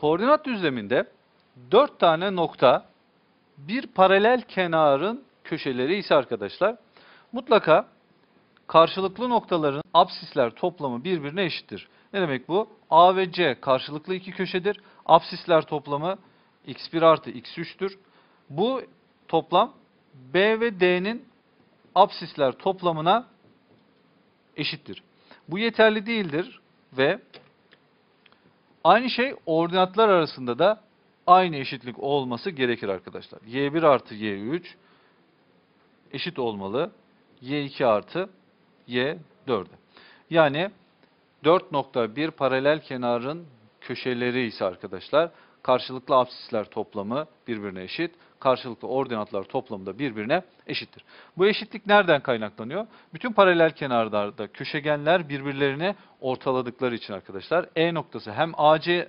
Koordinat düzleminde 4 tane nokta bir paralel kenarın köşeleri ise arkadaşlar mutlaka karşılıklı noktaların absisler toplamı birbirine eşittir. Ne demek bu? A ve C karşılıklı iki köşedir. Absisler toplamı x1 artı x3'tür. Bu toplam B ve D'nin absisler toplamına eşittir. Bu yeterli değildir ve aynı şey ordinatlar arasında da aynı eşitlik olması gerekir arkadaşlar. y1 artı y3 eşit olmalı. y2 artı y4'e. Yani 4 nokta bir paralel kenarın köşeleri ise arkadaşlar karşılıklı absisler toplamı birbirine eşit. Karşılıklı ordinatlar toplamı da birbirine eşittir. Bu eşitlik nereden kaynaklanıyor? Bütün paralel kenarlarda köşegenler birbirlerini ortaladıkları için arkadaşlar. E noktası hem AC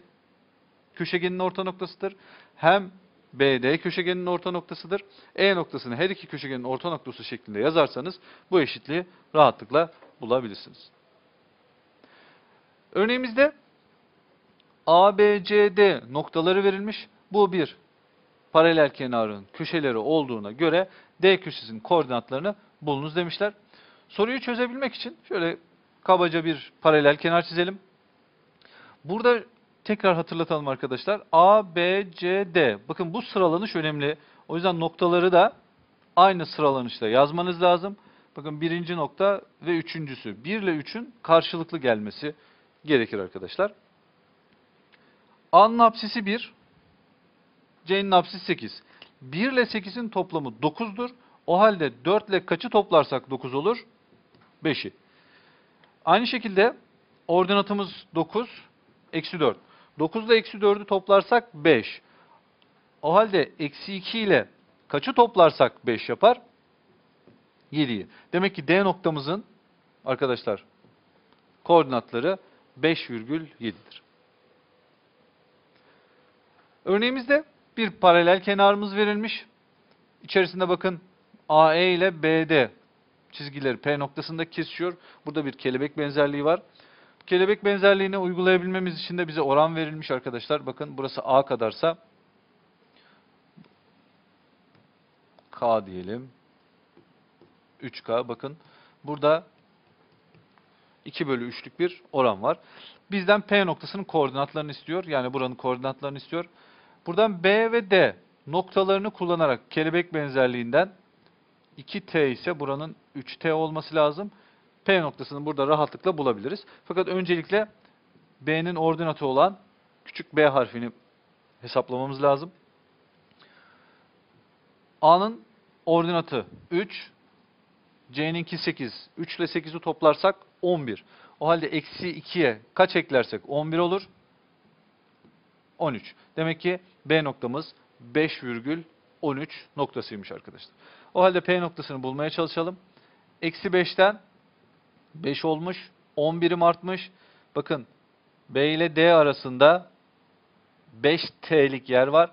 köşegenin orta noktasıdır hem BD köşegenin orta noktasıdır. E noktasını her iki köşegenin orta noktası şeklinde yazarsanız bu eşitliği rahatlıkla bulabilirsiniz. Örneğimizde ABCD noktaları verilmiş. Bu bir paralel kenarın köşeleri olduğuna göre D köşesinin koordinatlarını bulunuz demişler. Soruyu çözebilmek için şöyle kabaca bir paralel kenar çizelim. Burada tekrar hatırlatalım arkadaşlar. A, B, C, D. Bakın bu sıralanış önemli. O yüzden noktaları da aynı sıralanışta yazmanız lazım. Bakın birinci nokta ve üçüncüsü. 1 ile 3'ün karşılıklı gelmesi gerekir arkadaşlar. A'nın apsisi 1, C'nin apsisi 8. 1 ile 8'in toplamı 9'dur. O halde 4 ile kaçı toplarsak 9 olur? 5'i. Aynı şekilde ordinatımız 9, eksi 4. 9 ile eksi 4'ü toplarsak 5. O halde eksi 2 ile kaçı toplarsak 5 yapar? 7'yi. Demek ki D noktamızın arkadaşlar koordinatları 5,7'dir. Örneğimizde bir paralel kenarımız verilmiş. İçerisinde bakın AE ile BD çizgileri P noktasında kesişiyor. Burada bir kelebek benzerliği var. Kelebek benzerliğini uygulayabilmemiz için de bize oran verilmiş arkadaşlar. Bakın burası A kadarsa K diyelim. 3K bakın. Burada 2 bölü 3'lük bir oran var. Bizden P noktasının koordinatlarını istiyor. Yani buranın koordinatlarını istiyor. Buradan B ve D noktalarını kullanarak kelebek benzerliğinden 2T ise buranın 3T olması lazım. P noktasını burada rahatlıkla bulabiliriz. Fakat öncelikle B'nin ordinatı olan küçük B harfini hesaplamamız lazım. A'nın ordinatı 3, C'ninki 8. 3 ile 8'i toplarsak 11. O halde eksi 2'ye kaç eklersek 11 olur? 13. Demek ki B noktamız 5,13 noktasıymış arkadaşlar. O halde P noktasını bulmaya çalışalım. Eksi 5'ten 5 olmuş. 10 birim artmış. Bakın B ile D arasında 5T'lik yer var.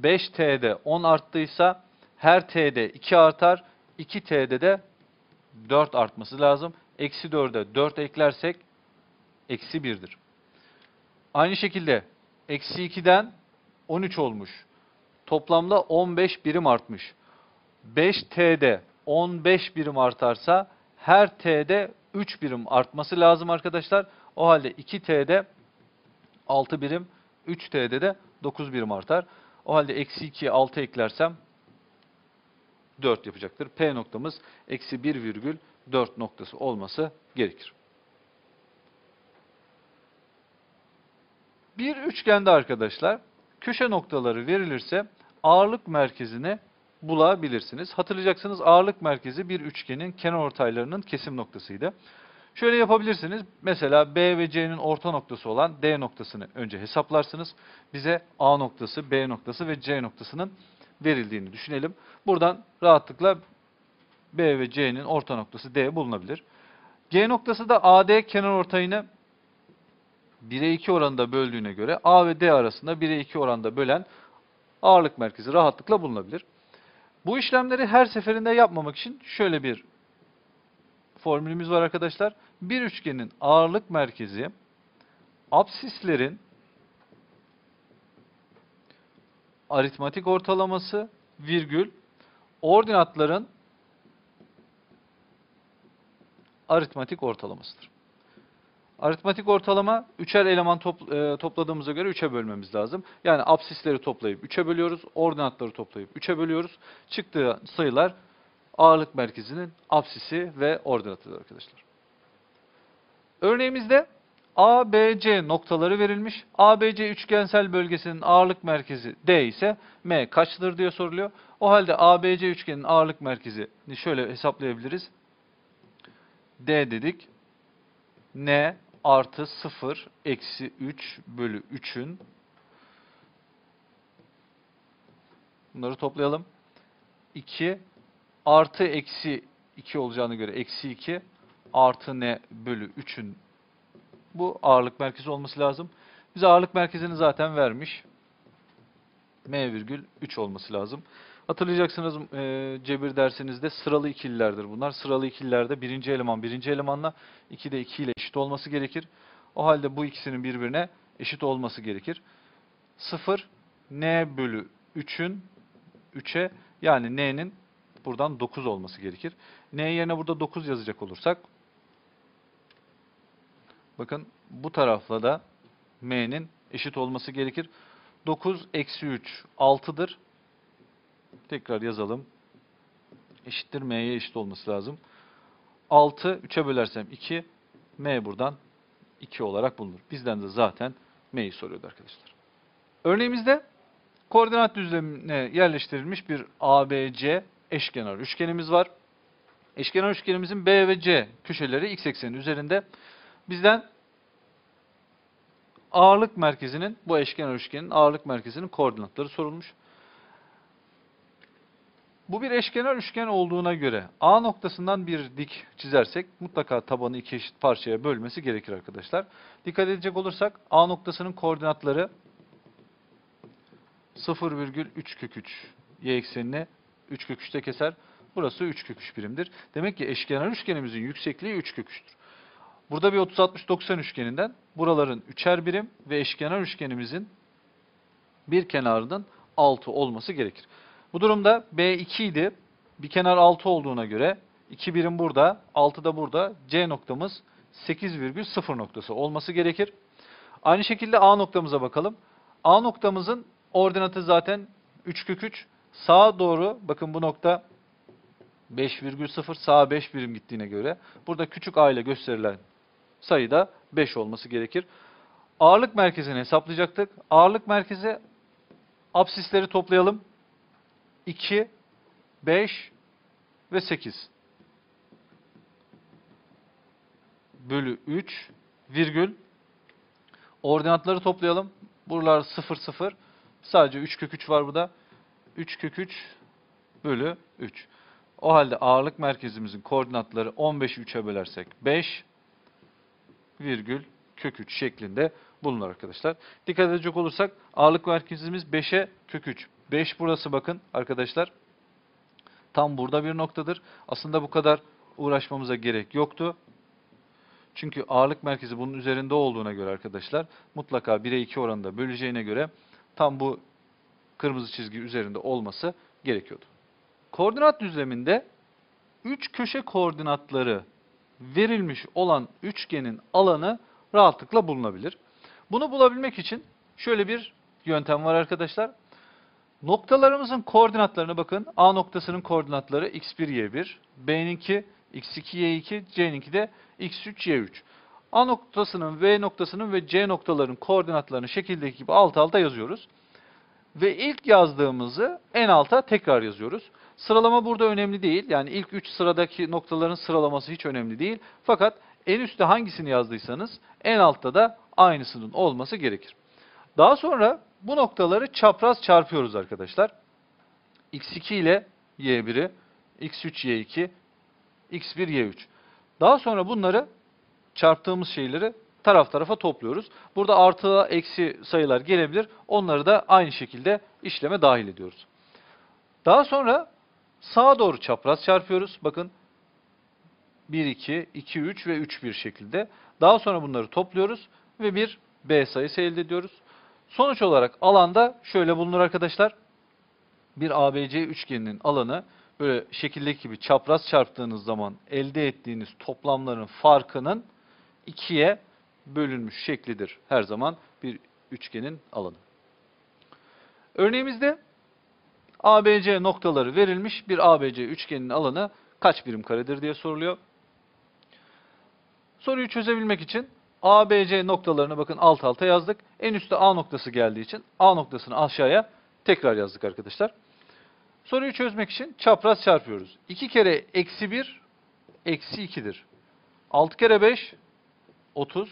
5T'de 10 arttıysa her T'de 2 artar. 2T'de de 4 artması lazım. Eksi 4'e 4 eklersek eksi 1'dir. Aynı şekilde eksi 2'den 13 olmuş. Toplamda 15 birim artmış. 5T'de 15 birim artarsa her T'de 3 birim artması lazım arkadaşlar. O halde 2T'de 6 birim, 3T'de de 9 birim artar. O halde eksi 2'ye 6 eklersem 4 yapacaktır. P noktamız eksi 1,4 noktası olması gerekir. Bir üçgende arkadaşlar köşe noktaları verilirse ağırlık merkezini bulabilirsiniz. Hatırlayacaksınız ağırlık merkezi bir üçgenin kenar ortaylarının kesim noktasıydı. Şöyle yapabilirsiniz. Mesela B ve C'nin orta noktası olan D noktasını önce hesaplarsınız. Bize A noktası, B noktası ve C noktasının verildiğini düşünelim. Buradan rahatlıkla B ve C'nin orta noktası D bulunabilir. G noktası da AD kenar ortayını 1'e 2 oranında böldüğüne göre A ve D arasında 1'e 2 oranda bölen ağırlık merkezi rahatlıkla bulunabilir. Bu işlemleri her seferinde yapmamak için şöyle bir formülümüz var arkadaşlar. Bir üçgenin ağırlık merkezi absislerin aritmatik ortalaması virgül ordinatların aritmatik ortalamasıdır. Aritmatik ortalama üçer eleman top- e, topladığımıza göre 3'e bölmemiz lazım. Yani absisleri toplayıp 3'e bölüyoruz, ordinatları toplayıp 3'e bölüyoruz. Çıktığı sayılar ağırlık merkezinin absisi ve ordinatıdır arkadaşlar. Örneğimizde ABC noktaları verilmiş. ABC üçgensel bölgesinin ağırlık merkezi D ise M kaçtır diye soruluyor. O halde ABC üçgenin ağırlık merkezini şöyle hesaplayabiliriz. D dedik. N artı 0 eksi 3 bölü 3'ün bunları toplayalım. 2 artı eksi 2 olacağına göre eksi 2 artı N bölü 3'ün bu ağırlık merkezi olması lazım. Bize ağırlık merkezini zaten vermiş. M virgül 3 olması lazım. Hatırlayacaksınız e, cebir dersinizde sıralı ikililerdir bunlar. Sıralı ikililerde birinci eleman birinci elemanla 2 de 2 ile eşit olması gerekir. O halde bu ikisinin birbirine eşit olması gerekir. 0 n bölü 3'ün 3'e yani n'nin buradan 9 olması gerekir. n yerine burada 9 yazacak olursak bakın bu tarafla da m'nin eşit olması gerekir. 9 eksi 3 6'dır. Tekrar yazalım. Eşittir m'ye eşit olması lazım. 6 3'e bölersem 2 m buradan 2 olarak bulunur. Bizden de zaten m'yi soruyordu arkadaşlar. Örneğimizde koordinat düzlemine yerleştirilmiş bir ABC eşkenar üçgenimiz var. Eşkenar üçgenimizin B ve C köşeleri x eksenin üzerinde. Bizden ağırlık merkezinin, bu eşkenar üçgenin ağırlık merkezinin koordinatları sorulmuş. Bu bir eşkenar üçgen olduğuna göre A noktasından bir dik çizersek mutlaka tabanı iki eşit parçaya bölmesi gerekir arkadaşlar. Dikkat edecek olursak A noktasının koordinatları 0,3 kök 3 y eksenini 3 kök 3'te keser. Burası 3 kök 3 birimdir. Demek ki eşkenar üçgenimizin yüksekliği 3 kök 3'tür. Burada bir 30-60-90 üçgeninden buraların 3'er birim ve eşkenar üçgenimizin bir kenarının 6 olması gerekir. Bu durumda B2 idi. Bir kenar 6 olduğuna göre 2 birim burada, 6 da burada. C noktamız 8,0 noktası olması gerekir. Aynı şekilde A noktamıza bakalım. A noktamızın ordinatı zaten 3 kök 3. Sağa doğru bakın bu nokta 5,0 sağa 5 birim gittiğine göre burada küçük a ile gösterilen sayıda 5 olması gerekir. Ağırlık merkezini hesaplayacaktık. Ağırlık merkezi absisleri toplayalım. 2, 5 ve 8 bölü 3 virgül ordinatları toplayalım. Buralar 0, 0. Sadece 3 kök 3 var burada. 3 kök 3 bölü 3. O halde ağırlık merkezimizin koordinatları 15'i 3'e bölersek 5 virgül kök 3 şeklinde bulunur arkadaşlar. Dikkat edecek olursak ağırlık merkezimiz 5'e kök 3. 5 burası bakın arkadaşlar. Tam burada bir noktadır. Aslında bu kadar uğraşmamıza gerek yoktu. Çünkü ağırlık merkezi bunun üzerinde olduğuna göre arkadaşlar mutlaka 1'e 2 oranında böleceğine göre tam bu kırmızı çizgi üzerinde olması gerekiyordu. Koordinat düzleminde 3 köşe koordinatları verilmiş olan üçgenin alanı rahatlıkla bulunabilir. Bunu bulabilmek için şöyle bir yöntem var arkadaşlar. Noktalarımızın koordinatlarına bakın. A noktasının koordinatları x1, y1, B'ninki x2, y2, C'ninki de x3, y3. A noktasının, V noktasının ve C noktalarının koordinatlarını şekildeki gibi alt alta yazıyoruz. Ve ilk yazdığımızı en alta tekrar yazıyoruz. Sıralama burada önemli değil. Yani ilk 3 sıradaki noktaların sıralaması hiç önemli değil. Fakat en üstte hangisini yazdıysanız en altta da aynısının olması gerekir. Daha sonra bu noktaları çapraz çarpıyoruz arkadaşlar. x2 ile y1'i, x3, y2, x1, y3. Daha sonra bunları çarptığımız şeyleri taraf tarafa topluyoruz. Burada artı eksi sayılar gelebilir. Onları da aynı şekilde işleme dahil ediyoruz. Daha sonra sağa doğru çapraz çarpıyoruz. Bakın 1, 2, 2, 3 ve 3, 1 şekilde. Daha sonra bunları topluyoruz ve bir B sayısı elde ediyoruz. Sonuç olarak alanda şöyle bulunur arkadaşlar. bir ABC üçgeninin alanı böyle şekildeki gibi çapraz çarptığınız zaman elde ettiğiniz toplamların farkının ikiye bölünmüş şeklidir her zaman bir üçgenin alanı. Örneğimizde ABC noktaları verilmiş bir ABC üçgeninin alanı kaç birim karedir diye soruluyor. Soruyu çözebilmek için ABC noktalarını bakın alt alta yazdık. En üstte A noktası geldiği için A noktasını aşağıya tekrar yazdık arkadaşlar. Soruyu çözmek için çapraz çarpıyoruz. 2 kere eksi 1 eksi 2'dir. 6 kere 5 30.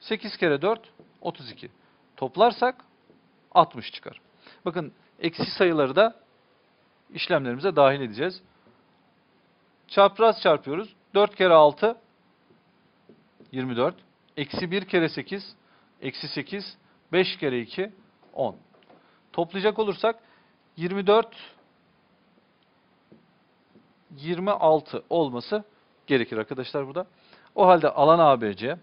8 kere 4 32. Toplarsak 60 çıkar. Bakın eksi sayıları da işlemlerimize dahil edeceğiz. Çapraz çarpıyoruz. 4 kere 6 24. Eksi 1 kere 8 eksi 8. 5 kere 2 10. Toplayacak olursak 24 26 olması gerekir arkadaşlar burada. O halde alan ABC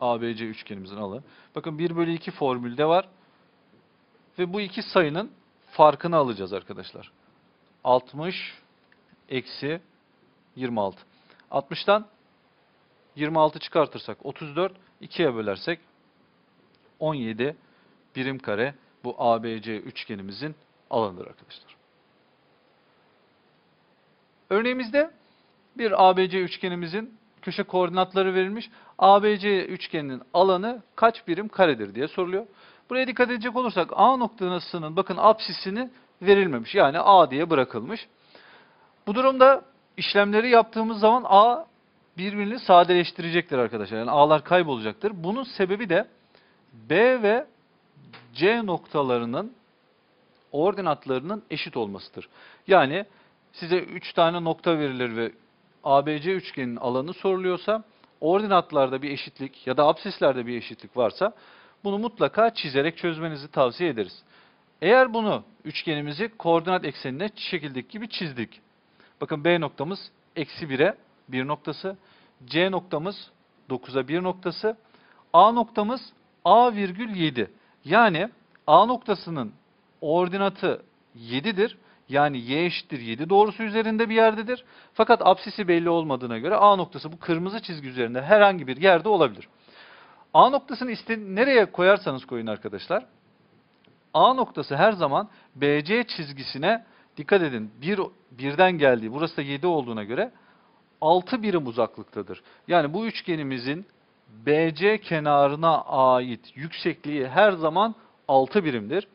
ABC üçgenimizin alanı. Bakın 1 bölü 2 formülde var. Ve bu iki sayının farkını alacağız arkadaşlar. 60 eksi 26. 60'tan 26 çıkartırsak 34, 2'ye bölersek 17 birim kare bu ABC üçgenimizin alanıdır arkadaşlar. Örneğimizde bir ABC üçgenimizin köşe koordinatları verilmiş. ABC üçgeninin alanı kaç birim karedir diye soruluyor. Buraya dikkat edecek olursak A noktasının bakın apsisini verilmemiş. Yani A diye bırakılmış. Bu durumda işlemleri yaptığımız zaman A birbirini sadeleştirecektir arkadaşlar. Yani A'lar kaybolacaktır. Bunun sebebi de B ve C noktalarının ordinatlarının eşit olmasıdır. Yani size 3 tane nokta verilir ve ABC üçgenin alanı soruluyorsa ordinatlarda bir eşitlik ya da absislerde bir eşitlik varsa bunu mutlaka çizerek çözmenizi tavsiye ederiz. Eğer bunu üçgenimizi koordinat eksenine şekildeki gibi çizdik. Bakın B noktamız eksi 1'e 1 noktası. C noktamız 9'a 1 noktası. A noktamız A virgül 7. Yani A noktasının ordinatı 7'dir. Yani y eşittir 7 doğrusu üzerinde bir yerdedir. Fakat apsisi belli olmadığına göre A noktası bu kırmızı çizgi üzerinde herhangi bir yerde olabilir. A noktasını iste nereye koyarsanız koyun arkadaşlar. A noktası her zaman BC çizgisine dikkat edin. 1 birden geldiği burası da 7 olduğuna göre 6 birim uzaklıktadır. Yani bu üçgenimizin BC kenarına ait yüksekliği her zaman 6 birimdir.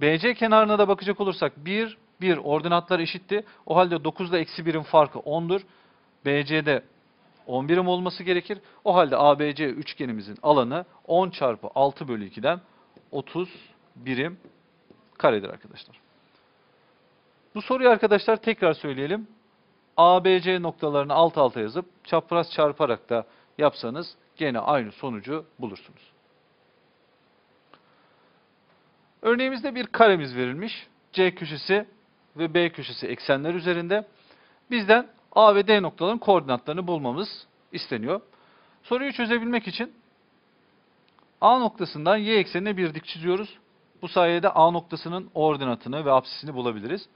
BC kenarına da bakacak olursak 1, 1 ordinatlar eşitti. O halde 9'da eksi 1'in farkı 10'dur. BC'de 10 birim olması gerekir. O halde ABC üçgenimizin alanı 10 çarpı 6 bölü 2'den 30 birim karedir arkadaşlar. Bu soruyu arkadaşlar tekrar söyleyelim. ABC noktalarını alt alta yazıp çapraz çarparak da yapsanız gene aynı sonucu bulursunuz. Örneğimizde bir karemiz verilmiş. C köşesi ve B köşesi eksenler üzerinde. Bizden A ve D noktaların koordinatlarını bulmamız isteniyor. Soruyu çözebilmek için A noktasından Y eksenine bir dik çiziyoruz. Bu sayede A noktasının ordinatını ve apsisini bulabiliriz.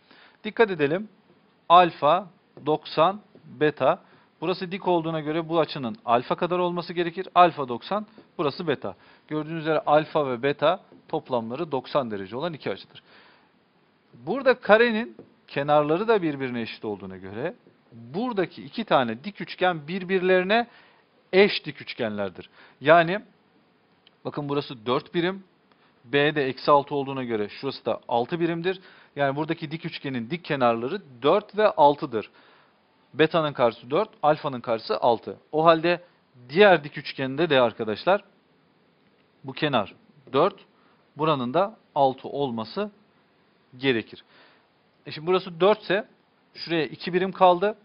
Dikkat edelim. Alfa, 90, beta. Burası dik olduğuna göre bu açının alfa kadar olması gerekir. Alfa 90, burası beta. Gördüğünüz üzere alfa ve beta toplamları 90 derece olan iki açıdır. Burada karenin kenarları da birbirine eşit olduğuna göre buradaki iki tane dik üçgen birbirlerine eş dik üçgenlerdir. Yani bakın burası 4 birim, B'de eksi 6 olduğuna göre şurası da 6 birimdir. Yani buradaki dik üçgenin dik kenarları 4 ve 6'dır. Beta'nın karşısı 4, alfanın karşısı 6. O halde diğer dik üçgende de arkadaşlar bu kenar 4, buranın da 6 olması gerekir. E şimdi burası 4 ise şuraya 2 birim kaldı.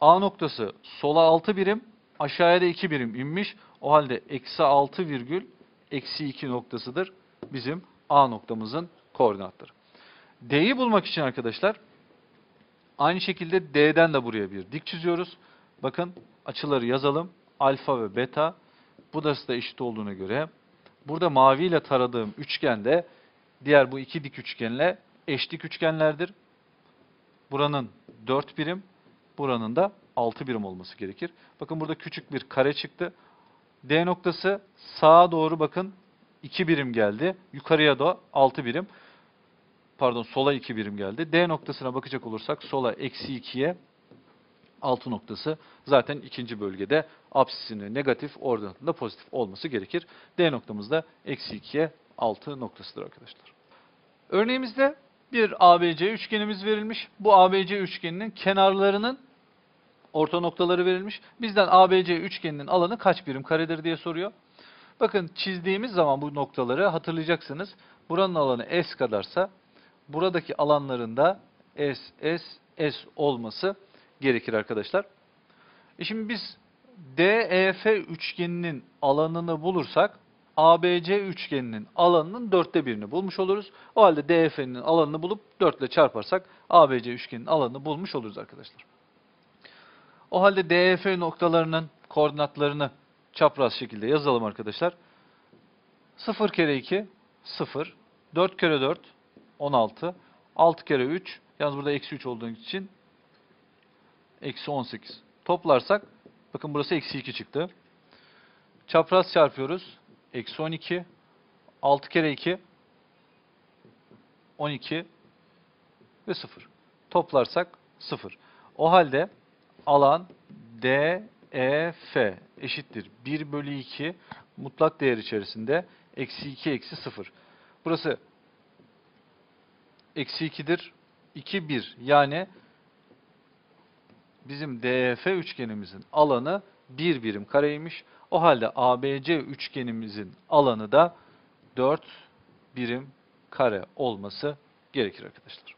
A noktası sola 6 birim, aşağıya da 2 birim inmiş. O halde eksi 6 virgül eksi 2 noktasıdır bizim A noktamızın koordinatları. D'yi bulmak için arkadaşlar aynı şekilde D'den de buraya bir dik çiziyoruz. Bakın açıları yazalım. Alfa ve beta. Bu da eşit olduğuna göre burada maviyle taradığım üçgende diğer bu iki dik üçgenle eşlik üçgenlerdir. Buranın 4 birim, buranın da 6 birim olması gerekir. Bakın burada küçük bir kare çıktı. D noktası sağa doğru bakın 2 birim geldi. Yukarıya da 6 birim. Pardon sola 2 birim geldi. D noktasına bakacak olursak sola eksi 2'ye 6 noktası zaten ikinci bölgede apsisinin negatif ordinatında pozitif olması gerekir. D noktamızda eksi 2'ye 6 noktasıdır arkadaşlar. Örneğimizde bir ABC üçgenimiz verilmiş. Bu ABC üçgeninin kenarlarının orta noktaları verilmiş. Bizden ABC üçgeninin alanı kaç birim karedir diye soruyor. Bakın çizdiğimiz zaman bu noktaları hatırlayacaksınız. Buranın alanı S kadarsa buradaki alanların da S, S, S olması gerekir arkadaşlar. E şimdi biz DEF üçgeninin alanını bulursak ABC üçgeninin alanının dörtte birini bulmuş oluruz. O halde DEF'nin alanını bulup 4 ile çarparsak ABC üçgeninin alanını bulmuş oluruz arkadaşlar. O halde DEF noktalarının koordinatlarını çapraz şekilde yazalım arkadaşlar. 0 kere 2 0, 4 kere 4 16, 6 kere 3 yalnız burada eksi 3 olduğu için eksi 18. Toplarsak bakın burası eksi 2 çıktı. Çapraz çarpıyoruz. Eksi 12. 6 kere 2 12 ve 0. Toplarsak 0. O halde alan DEF eşittir 1 bölü 2 mutlak değer içerisinde eksi 2 eksi 0. Burası eksi 2'dir. 2 1 yani bizim DEF üçgenimizin alanı 1 birim kareymiş. O halde ABC üçgenimizin alanı da 4 birim kare olması gerekir arkadaşlar.